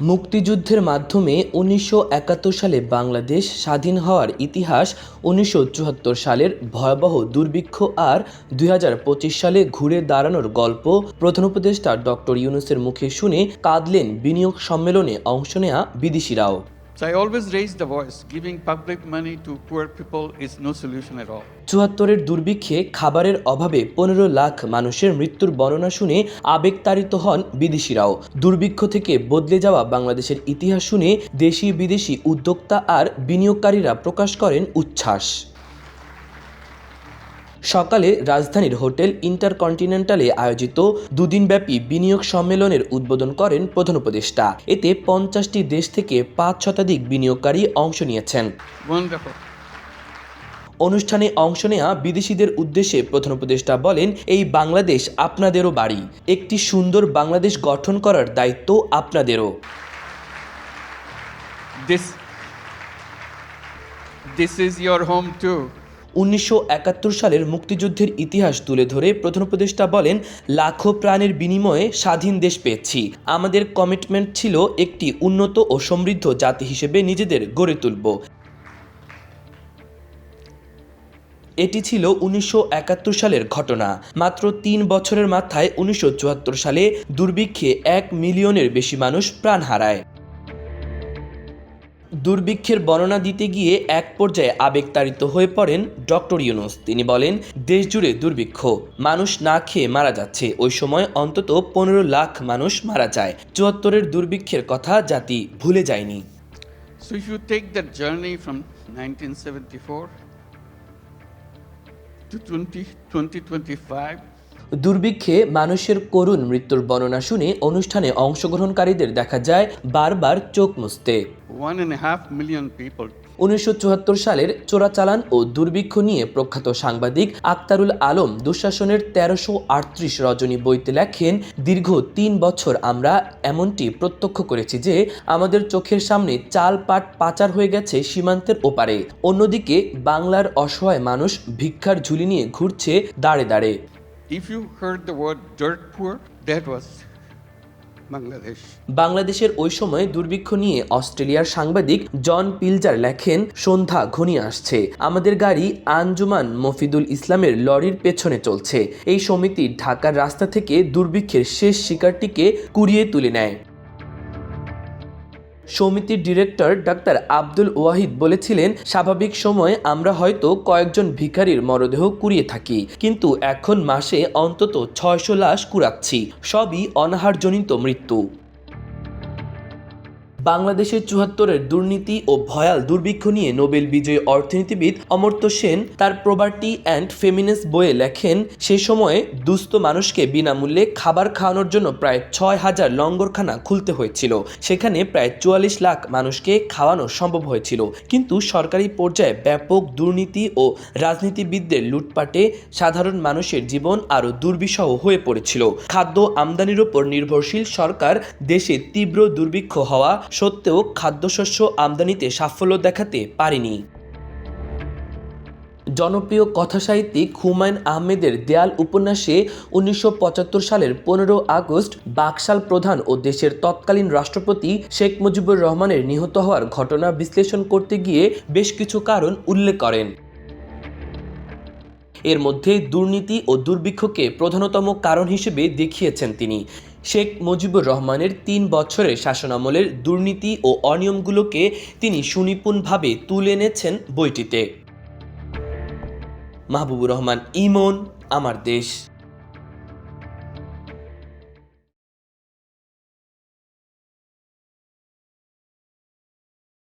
মুক্তিযুদ্ধের মাধ্যমে উনিশশো একাত্তর সালে বাংলাদেশ স্বাধীন হওয়ার ইতিহাস, উনিশশো চুয়াত্তর সালের ভয়াবহ দুর্ভিক্ষ আর দুই হাজার পঁচিশ সালে ঘুরে দাঁড়ানোর গল্প প্রধান উপদেষ্টা ডক্টর ইউনুসের মুখে শুনে কাঁদলেন বিনিয়োগ সম্মেলনে অংশ নেয়া বিদেশিরাও So I always raise the voice. Giving public money to poor people is no solution at all. চুয়াত্তরের দুর্ভিক্ষে খাবারের অভাবে পনেরো লাখ মানুষের মৃত্যুর বর্ণনা শুনে আবেগতাড়িত হন বিদেশিরাও। দুর্ভিক্ষ থেকে বদলে যাওয়া বাংলাদেশের ইতিহাস শুনে দেশি বিদেশি উদ্যোক্তা আর বিনিয়োগকারীরা প্রকাশ করেন উচ্ছ্বাস। সকালে রাজধানীর হোটেল ইন্টারকন্টিনেন্টালে আয়োজিত দুদিনব্যাপী বিনিয়োগ সম্মেলনের উদ্বোধন করেন প্রধান উপদেষ্টা। এতে পঞ্চাশটি দেশ থেকে পাঁচ শতাধিক বিনিয়োগকারী অংশ নিয়েছেন. অনুষ্ঠানে অংশ নেয়া বিদেশিদের উদ্দেশ্যে প্রধান উপদেষ্টা বলেন এই বাংলাদেশ আপনাদেরও বাড়ি। একটি সুন্দর বাংলাদেশ গঠন করার দায়িত্ব আপনাদেরও। This, this is your home too. উনিশশো একাত্তর সালের মুক্তিযুদ্ধের ইতিহাস তুলে ধরে প্রধান উপদেষ্টা বলেন লাখো প্রাণের বিনিময়ে স্বাধীন দেশ পেয়েছি। আমাদের কমিটমেন্ট ছিল একটি উন্নত ও সমৃদ্ধ জাতি হিসেবে নিজেদের গড়ে তুলব। এটি ছিল উনিশশো একাত্তর সালের ঘটনা। মাত্র তিন বছরের মাথায় উনিশশো চুয়াত্তর সালে দুর্ভিক্ষে এক মিলিয়নের বেশি মানুষ প্রাণ হারায়। দুর্ভিক্ষের বর্ণনা দিতে গিয়ে এক পর্যায়ে আবেগতাড়িত হয়ে পড়েন ডক্টর ইউনুস। তিনি বলেন দেশ জুড়ে দুর্ভিক্ষ। মানুষ না খেয়ে মারা যাচ্ছে। ওই সময় অন্তত পনেরো লাখ মানুষ মারা যায়। চুয়াত্তরের দুর্ভিক্ষের কথা জাতি ভুলে যায়নি। So if you take that journey from 1974 to 20, 2025, দুর্ভিক্ষে মানুষের করুণ মৃত্যুর বর্ণনা শুনে অনুষ্ঠানে অংশগ্রহণকারীদের দেখা যায় বারবার চোখ মুছতে। One and a half million people উনিশশো চুয়াত্তর সালের চোরাচালান ও দুর্ভিক্ষ নিয়ে প্রখ্যাত সাংবাদিক আক্তারুল আলম দুঃশাসনের তেরোশো আটত্রিশ রজনী বইতে লেখেন দীর্ঘ তিন বছর আমরা এমনটি প্রত্যক্ষ করেছি যে আমাদের চোখের সামনে চাল পাট পাচার হয়ে গেছে সীমান্তের ওপারে। অন্যদিকে বাংলার অসহায় মানুষ ভিক্ষার ঝুলি নিয়ে ঘুরছে দাঁড়ে দাঁড়ে। If you heard the word dirt poor, that was বাংলাদেশের ওই সময় দুর্ভিক্ষ নিয়ে অস্ট্রেলিয়ার সাংবাদিক জন পিলজার লেখেন, সন্ধ্যা ঘনিয়ে আসছে। আমাদের গাড়ি আঞ্জুমান মফিদুল ইসলামের লরির পেছনে চলছে। এই সমিতি ঢাকার রাস্তা থেকে দুর্ভিক্ষের শেষ শিকারটিকে কুড়িয়ে তুলে নেয়। সমিতির ডিরেক্টর ডাক্তার আব্দুল ওয়াহিদ বলেছিলেন, স্বাভাবিক সময়ে আমরা হয়তো কয়েকজন ভিখারির মরদেহ কুড়িয়ে থাকি, কিন্তু এখন মাসে অন্তত ছয়শো লাশ কুড়াচ্ছি, সবই অনাহারজনিত মৃত্যু। বাংলাদেশের চুয়াত্তরের দুর্নীতি ও ভয়াল দুর্ভিক্ষ নিয়ে নোবেল বিজয়ী অর্থনীতিবিদ অমর্ত্য সেন তার প্রবার্টি অ্যান্ড ফেমিনিস্ট বইয়ে লেখেন, সে সময়ে দুস্থ মানুষকে বিনামূল্যে খাবার খাওয়ানোর জন্য প্রায় ছয় হাজার লঙ্গরখানা খুলতে হয়েছিল। সেখানে প্রায় চুয়াল্লিশ লাখ মানুষকে খাওয়ানো সম্ভব হয়েছিল। কিন্তু সরকারি পর্যায়ে ব্যাপক দুর্নীতি ও রাজনীতিবিদদের লুটপাটে সাধারণ মানুষের জীবন আরও দুর্বিষহ হয়ে পড়েছিল। খাদ্য আমদানির উপর নির্ভরশীল সরকার দেশে তীব্র দুর্ভিক্ষ হওয়া সত্ত্বেও খাদ্যশস্য আমদানিতে সাফল্য দেখাতে পারেনি। জনপ্রিয় কথাসাহিত্যিক হুমায়ুন আহমেদের দেয়াল উপন্যাসে উনিশশো পঁচাত্তর সালের পনেরো আগস্ট বাকশাল প্রধান ও দেশের তৎকালীন রাষ্ট্রপতি শেখ মুজিবুর রহমানের নিহত হওয়ার ঘটনা বিশ্লেষণ করতে গিয়ে বেশ কিছু কারণ উল্লেখ করেন। এর মধ্যে দুর্নীতি ও দুর্ভিক্ষকে প্রধানতম কারণ হিসেবে দেখিয়েছেন তিনি। শেখ মুজিবুর রহমানের তিন বছরের শাসনামলের দুর্নীতি ও অনিয়মগুলোকে তিনি সুনিপুণভাবে তুলে এনেছেন বইটিতে। মাহবুবুর রহমান, ইমন, আমার দেশ।